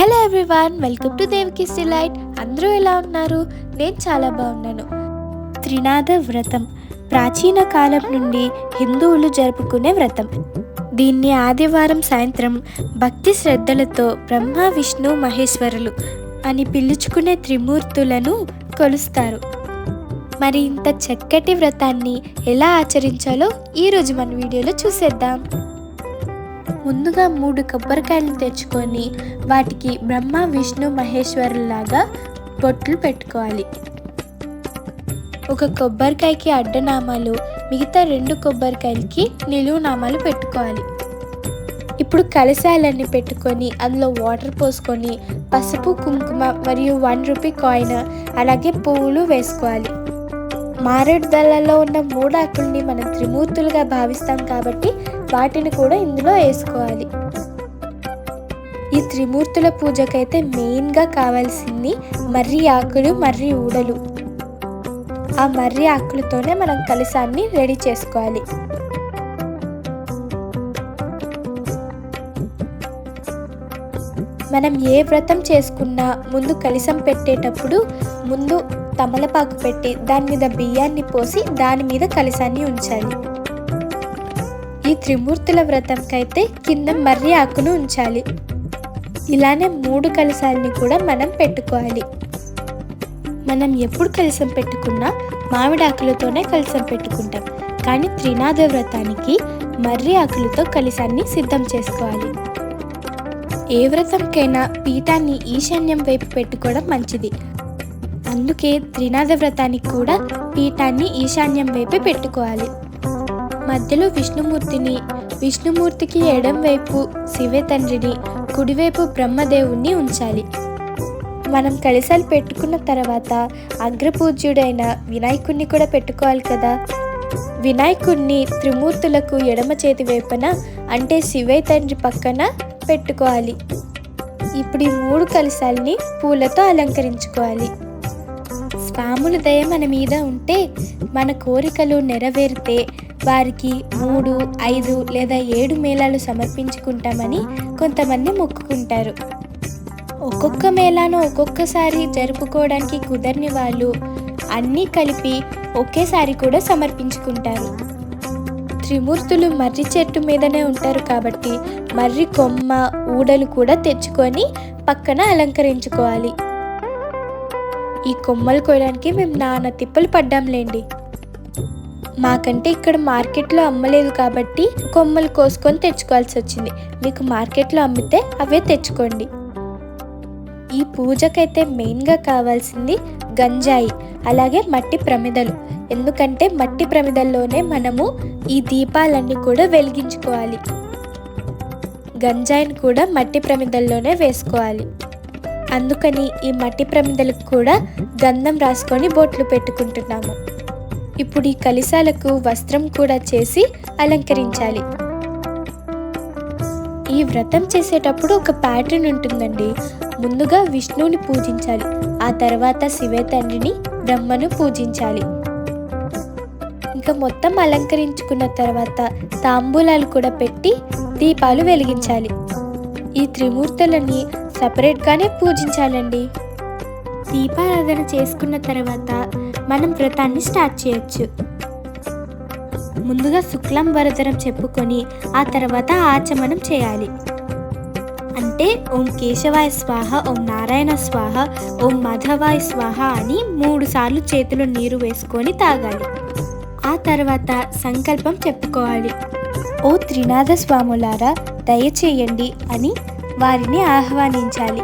Hello everyone welcome to దేవికి delight. అందరూ ఎలా ఉన్నారు? నేను చాలా బాగున్నాను. త్రినాద వ్రతం. ప్రాచీన కాలం నుండి హిందువులు జరుపుకునే వ్రతం. దీన్ని ఆదివారం సాయంత్రం భక్తి శ్రద్ధలతో బ్రహ్మ విష్ణు మహేశ్వరులు అని పిలుచుకునే త్రిమూర్తులను కొలుస్తారు. మరి ఇంత చక్కటి వ్రతాన్ని ఎలా ఆచరించాలో ఈరోజు మన వీడియోలో చూసేద్దాం. ముందుగా మూడు కొబ్బరికాయలు తెచ్చుకొని వాటికి బ్రహ్మ విష్ణు మహేశ్వరులాగా బొట్లు పెట్టుకోవాలి. ఒక కొబ్బరికాయకి అడ్డనామాలు మిగతా రెండు కొబ్బరికాయలకి నిలువునామాలు పెట్టుకోవాలి. ఇప్పుడు కలశాలన్నీ పెట్టుకొని అందులో వాటర్ పోసుకొని పసుపు కుంకుమ మరియు వన్ రూపీ కాయిన్ అలాగే పువ్వులు వేసుకోవాలి. మారేడు దళాల్లో ఉన్న మూడు ఆకుల్ని మనం త్రిమూర్తులుగా భావిస్తాం కాబట్టి వాటిని కూడా ఇందులో వేసుకోవాలి. ఈ త్రిమూర్తుల పూజకైతే మెయిన్గా కావాల్సింది మర్రి ఆకులు మర్రి ఊడలు. ఆ మర్రి ఆకులతోనే మనం కలసాన్ని రెడీ చేసుకోవాలి. మనం ఏ వ్రతం చేసుకున్నా ముందు కలిసం పెట్టేటప్పుడు ముందు తమలపాకు పెట్టి దాని మీద బియ్యాన్ని పోసి దాని మీద కలిసాన్ని ఉంచాలి. ఈ త్రిమూర్తుల వ్రతంకైతే కింద మర్రి ఆకును ఉంచాలి. ఇలానే మూడు కలసాలని కూడా మనం పెట్టుకోవాలి. మనం ఎప్పుడు కలసం పెట్టుకున్నా మామిడి ఆకులతోనే కలసం పెట్టుకుంటాం. కానీ త్రినాథ వ్రతానికి మర్రి ఆకులతో కలిశాన్ని సిద్ధం చేసుకోవాలి. ఏ వ్రతంకైనా పీఠాన్ని ఈశాన్యం వైపు పెట్టుకోవడం మంచిది. అందుకే త్రినాథ వ్రతానికి కూడా పీఠాన్ని ఈశాన్యం వైపే పెట్టుకోవాలి. మధ్యలో విష్ణుమూర్తిని విష్ణుమూర్తికి ఎడం వైపు శివ తండ్రిని కుడివైపు బ్రహ్మదేవుణ్ణి ఉంచాలి. మనం కలిసాలు పెట్టుకున్న తర్వాత అగ్రపూజ్యుడైన వినాయకుణ్ణి కూడా పెట్టుకోవాలి కదా. వినాయకుణ్ణి త్రిమూర్తులకు ఎడమ చేతి వైపున అంటే శివయ్య తండ్రి పక్కన పెట్టుకోవాలి. ఇప్పుడు ఈ మూడు కలశాలని పూలతో అలంకరించుకోవాలి. స్వాముల దయ మన మీద ఉంటే మన కోరికలు నెరవేరితే వారికి మూడు ఐదు లేదా ఏడు మేళాలు సమర్పించుకుంటామని కొంతమంది మొక్కుకుంటారు. ఒక్కొక్క మేళాను ఒక్కొక్కసారి జరుపుకోవడానికి కుదరని వాళ్ళు అన్నీ కలిపి ఒకేసారి కూడా సమర్పించుకుంటారు. త్రిమూర్తులు మర్రి చెట్టు మీదనే ఉంటారు కాబట్టి మర్రి కొమ్మ ఊడలు కూడా తెచ్చుకొని పక్కన అలంకరించుకోవాలి. ఈ కొమ్మలు కోయడానికి మేము నాన్న తిప్పలు పడ్డాంలేండి. మాకంటే ఇక్కడ మార్కెట్లో అమ్మలేదు కాబట్టి కొమ్మలు కోసుకొని తెచ్చుకోవాల్సి వచ్చింది. మీకు మార్కెట్లో అమ్మితే అవే తెచ్చుకోండి. ఈ పూజకైతే మెయిన్గా కావాల్సింది గంజాయి అలాగే మట్టి ప్రమిదలు. ఎందుకంటే మట్టి ప్రమిదల్లోనే మనము ఈ దీపాలన్నీ కూడా వెలిగించుకోవాలి. గంజాయిని కూడా మట్టి ప్రమిదల్లోనే వేసుకోవాలి. అందుకని ఈ మట్టి ప్రమిదలకు కూడా గంధం రాసుకొని బొట్లు పెట్టుకుంటున్నాము. ఇప్పుడు ఈ కలిశాలకు వస్త్రం కూడా చేసి అలంకరించాలి. ఈ వ్రతం చేసేటప్పుడు ఒక ప్యాటర్న్ ఉంటుందండి. ముందుగా విష్ణువుని పూజించాలి. ఆ తర్వాత శివ తండ్రిని బ్రహ్మను పూజించాలి. ఇంకా మొత్తం అలంకరించుకున్న తర్వాత తాంబూలాలు కూడా పెట్టి దీపాలు వెలిగించాలి. ఈ త్రిమూర్తులని సపరేట్గానే పూజించాలండి. దీపారాధన చేసుకున్న తర్వాత మనం వ్రతాన్ని స్టార్ట్ చేయొచ్చు. ముందుగా శుక్లం వరదరం చెప్పుకొని ఆ తర్వాత ఆచమనం చేయాలి. అంటే ఓం కేశవాయ స్వాహ ఓం నారాయణ స్వాహ ఓం మాధవాయ స్వాహ అని మూడు సార్లు చేతిలో నీరు వేసుకొని తాగాలి. ఆ తర్వాత సంకల్పం చెప్పుకోవాలి. ఓ త్రినాథ స్వాములారా దయచేయండి అని వారిని ఆహ్వానించాలి.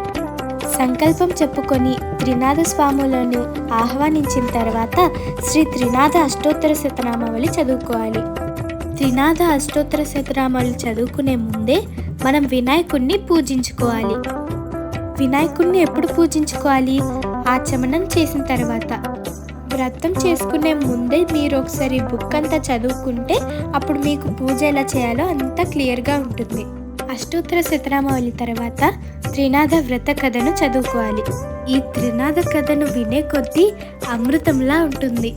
సంకల్పం చెప్పుకొని త్రినాథ స్వాములను ఆహ్వానించిన తర్వాత శ్రీ త్రినాథ అష్టోత్తర శతనామావళి చదువుకోవాలి. త్రినాథ అష్టోత్తర శతనామాలు చదువుకునే ముందే మనం వినాయకుణ్ణి పూజించుకోవాలి. వినాయకుణ్ణి ఎప్పుడు పూజించుకోవాలి? ఆచమనం చేసిన తర్వాత. వ్రతం చేసుకునే ముందే మీరు ఒకసారి బుక్ అంతా చదువుకుంటే అప్పుడు మీకు పూజ ఎలా చేయాలో అంతా క్లియర్గా ఉంటుంది. అష్టోత్తర శతనామావళి తర్వాత త్రినాథ వ్రత కథను చదువుకోవాలి. ఈ త్రినాథ కథను వినే కొద్దీ అమృతంలా ఉంటుంది.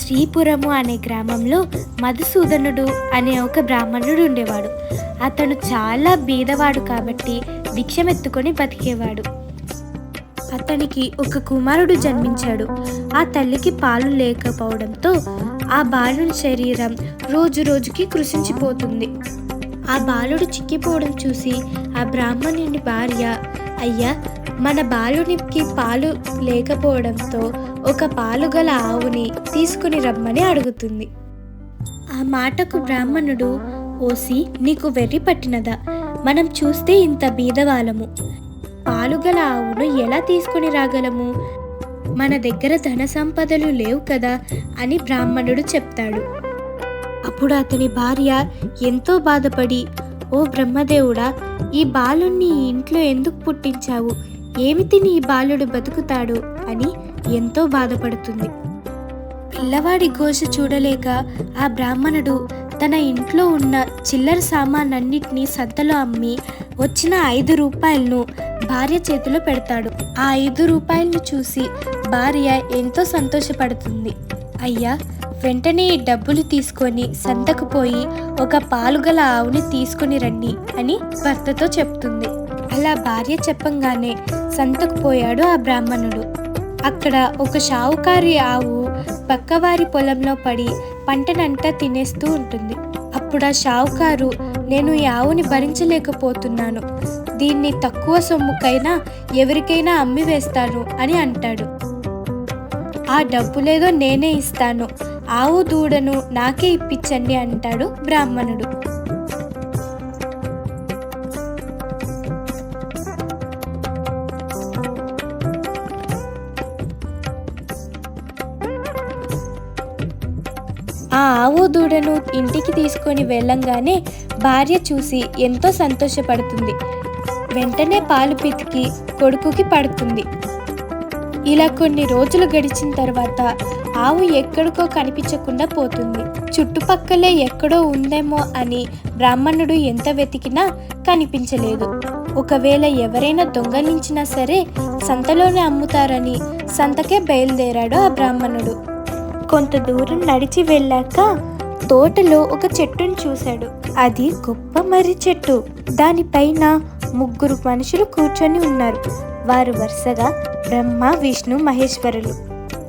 శ్రీపురము అనే గ్రామంలో మధుసూదనుడు అనే ఒక బ్రాహ్మణుడు ఉండేవాడు. అతను చాలా బీదవాడు కాబట్టి భిక్షమెత్తుకొని బతికేవాడు. అతనికి ఒక కుమారుడు జన్మించాడు. ఆ తల్లికి పాలు లేకపోవడంతో ఆ బాలుని శరీరం రోజు రోజుకి కృషించిపోతుంది ఆ బాలుడు చిక్కిపోవడం చూసి ఆ బ్రాహ్మణుని భార్య అయ్యా మన బాలునికి పాలు లేకపోవడంతో ఒక పాలు గల ఆవుని తీసుకుని రమ్మని అడుగుతుంది. ఆ మాటకు బ్రాహ్మణుడు ఓసి నీకు వెర్రి పట్టినదా? మనం చూస్తే ఇంత బీదవాళ్ళము పాలుగల ఆవును ఎలా తీసుకుని రాగలము? మన దగ్గర ధన సంపదలు లేవు కదా అని బ్రాహ్మణుడు చెప్తాడు. అప్పుడు అతని భార్య ఎంతో బాధపడి ఓ బ్రహ్మదేవుడా ఈ బాలుణ్ణి ఈ ఇంట్లో ఎందుకు పుట్టించావు? ఏమి తిని ఈ బాలుడు బతుకుతాడు? అని ఎంతో బాధపడుతుంది. పిల్లవాడి ఘోష చూడలేక ఆ బ్రాహ్మణుడు తన ఇంట్లో ఉన్న చిల్లర సామానన్నిటినీ సంతలో అమ్మి వచ్చిన ఐదు రూపాయలను భార్య చేతిలో పెడతాడు. ఆ ఐదు రూపాయలను చూసి భార్య ఎంతో సంతోషపడుతుంది. అయ్యా వెంటనే ఈ డబ్బులు తీసుకొని సంతకు పోయి ఒక పాలుగల ఆవుని తీసుకొని రండి అని భర్తతో చెప్తుంది. అలా భార్య చెప్పంగానే సంతకు పోయాడు ఆ బ్రాహ్మణుడు. అక్కడ ఒక షావుకారి ఆవు పక్కవారి పొలంలో పడి పంటనంతా తినేస్తూ ఉంటుంది. అప్పుడు ఆ షావుకారు నేను ఈ ఆవుని భరించలేకపోతున్నాను. దీన్ని తక్కువ సొమ్ముకైనా ఎవరికైనా అమ్మి వేస్తాను అని అంటాడు. ఆ డబ్బులేదో నేనే ఇస్తాను. ఆవు దూడను నాకే ఇప్పించండి అంటాడు బ్రాహ్మణుడు. ఆ ఆవు దూడను ఇంటికి తీసుకొని వెళ్ళంగానే భార్య చూసి ఎంతో సంతోషపడుతుంది. వెంటనే పాలు పితికి కొడుకుకి పడుతుంది. ఇలా కొన్ని రోజులు గడిచిన తర్వాత ఆవు ఎక్కడికో కనిపించకుండా పోతుంది. చుట్టుపక్కలే ఎక్కడో ఉందేమో అని బ్రాహ్మణుడు ఎంత వెతికినా కనిపించలేదు. ఒకవేళ ఎవరైనా దొంగలించినా సరే సంతలోనే అమ్ముతారని సంతకే బయలుదేరాడు ఆ బ్రాహ్మణుడు. కొంత దూరం నడిచి వెళ్ళాక తోటలో ఒక చెట్టును చూశాడు. అది గొప్ప మర్రి చెట్టు. దానిపైన ముగ్గురు మనుషులు కూర్చొని ఉన్నారు. వారు వరుసగా బ్రహ్మ విష్ణు మహేశ్వరులు.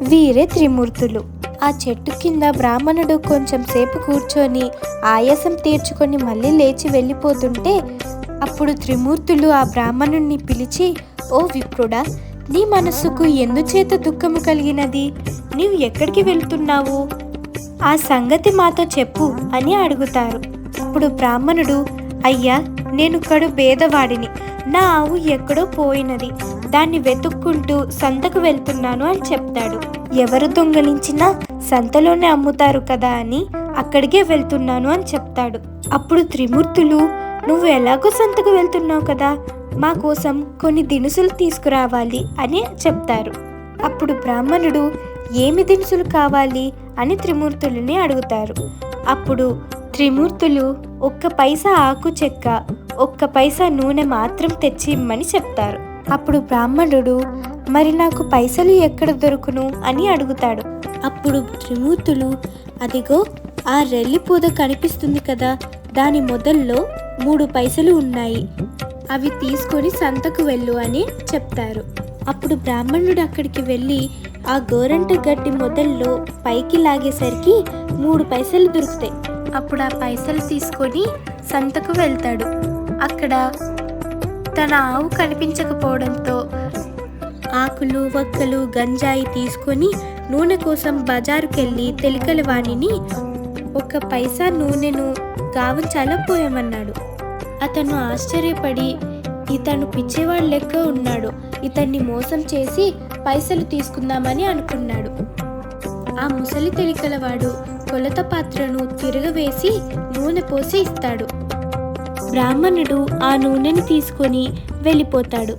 వీరే త్రిమూర్తులు. ఆ చెట్టు కింద బ్రాహ్మణుడు కొంచెం సేపు కూర్చొని ఆయాసం తీర్చుకొని మళ్ళీ లేచి వెళ్ళిపోతుంటే అప్పుడు త్రిమూర్తులు ఆ బ్రాహ్మణుణ్ణి పిలిచి ఓ విప్రుడా నీ మనస్సుకు ఎందుచేత దుఃఖము కలిగినది? నీవు ఎక్కడికి వెళ్తున్నావు? ఆ సంగతి మాతో చెప్పు అని అడుగుతారు. అప్పుడు బ్రాహ్మణుడు అయ్యా నేను కడు భేదవాడిని నా ఆవు ఎక్కడో పోయినది. దాన్ని వెతుక్కుంటూ సంతకు వెళ్తున్నాను అని చెప్తాడు. ఎవరు దొంగలించినా సంతలోనే అమ్ముతారు కదా అని అక్కడికే వెళ్తున్నాను అని చెప్తాడు. అప్పుడు త్రిమూర్తులు నువ్వు ఎలాగో సంతకు వెళ్తున్నావు కదా? మా కోసం కొన్ని దినుసులు తీసుకురావాలి అని చెప్తారు. అప్పుడు బ్రాహ్మణుడు ఏమి దినుసులు కావాలి? అని త్రిమూర్తులని అడుగుతారు. అప్పుడు త్రిమూర్తులు ఒక్క పైసా ఆకు చెక్క ఒక్క పైసా నూనె మాత్రం తెచ్చి ఇమ్మని చెప్తారు. అప్పుడు బ్రాహ్మణుడు మరి నాకు పైసలు ఎక్కడ దొరుకును? అని అడుగుతాడు. అప్పుడు త్రిమూర్తులు అదిగో ఆ రెల్లి పూద కనిపిస్తుంది కదా దాని మొదల్లో మూడు పైసలు ఉన్నాయి. అవి తీసుకొని సంతకు వెళ్ళు అని చెప్తారు. అప్పుడు బ్రాహ్మణుడు అక్కడికి వెళ్ళి ఆ గోరంట గడ్డి మొదల్లో పైకి లాగేసరికి మూడు పైసలు దొరుకుతాయి. అప్పుడు ఆ పైసలు తీసుకొని సంతకు వెళ్తాడు. అక్కడ తన ఆవు కనిపించకపోవడంతో ఆకులు వక్కలు గంజాయి తీసుకొని నూనె కోసం బజారుకెళ్ళి తెలికల వాణిని ఒక పైసా నూనెను గావంచాలో పోయమన్నాడు. అతను ఆశ్చర్యపడి ఇతను పిచ్చేవాడు లెక్క ఉన్నాడు. ఇతన్ని మోసం చేసి పైసలు తీసుకుందామని అనుకున్నాడు. ఆ ముసలి తెలికలవాడు కొలత పాత్రను తిరగవేసి నూనె పోసి ఇస్తాడు. బ్రాహ్మణుడు ఆ నూనెని తీసుకొని వెళ్ళిపోతాడు.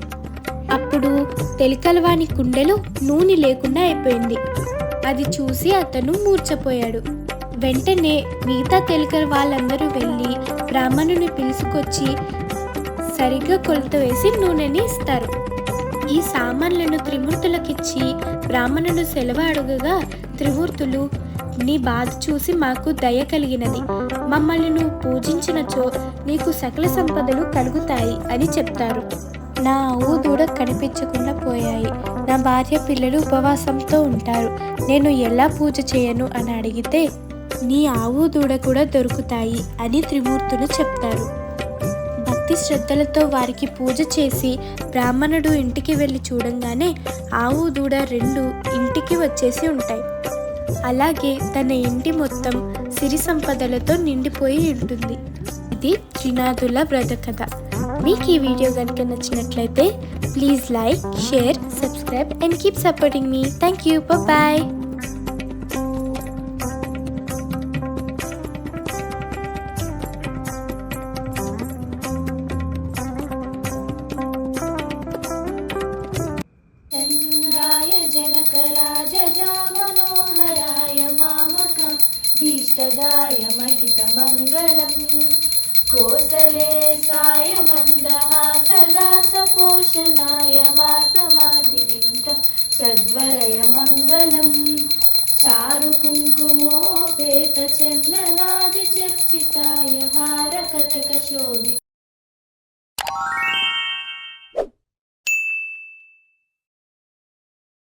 అప్పుడు తెలికలవాని కుండెలో నూనె లేకుండా అయిపోయింది. అది చూసి అతను మూర్చపోయాడు వెంటనే మిగతా తెలికల వాళ్ళందరూ వెళ్ళి బ్రాహ్మణుని పిలుచుకొచ్చి సరిగ్గా కొలత వేసి నూనెని ఇస్తారు. ఈ సామాన్లను త్రిమూర్తులకిచ్చి బ్రాహ్మణుడు సెలవు అడుగగా త్రిమూర్తులు నీ బాధ చూసి మాకు దయ కలిగినది. మమ్మల్ని నువ్వు పూజించినచో నీకు సకల సంపదలు కలుగుతాయి అని చెప్తారు. నా ఆవు దూడ కనిపించకుండా పోయాయి. నా భార్య పిల్లలు ఉపవాసంతో ఉంటారు. నేను ఎలా పూజ చేయను అని అడిగితే నీ ఆవు దూడ కూడా దొరుకుతాయి అని త్రిమూర్తులు చెప్తారు. భక్తి శ్రద్ధలతో వారికి పూజ చేసి బ్రాహ్మణుడు ఇంటికి వెళ్ళి చూడంగానే ఆవు దూడ రెండు ఇంటికి వచ్చేసి ఉంటాయి. అలాగే తన ఇంటి మొత్తం సిరి సంపదలతో నిండిపోయి ఉంటుంది. ఇది త్రినాథుల వ్రత కథ మీకు ఈ వీడియో కనుక నచ్చినట్లయితే please like share subscribe and keep supporting me. Thank you. Bye దర్శనాయ వాసవాదివింత సద్వరయ మంగళం చారు కుంకుమోపేత చందనాది చర్చితాయ హార కటక శోభి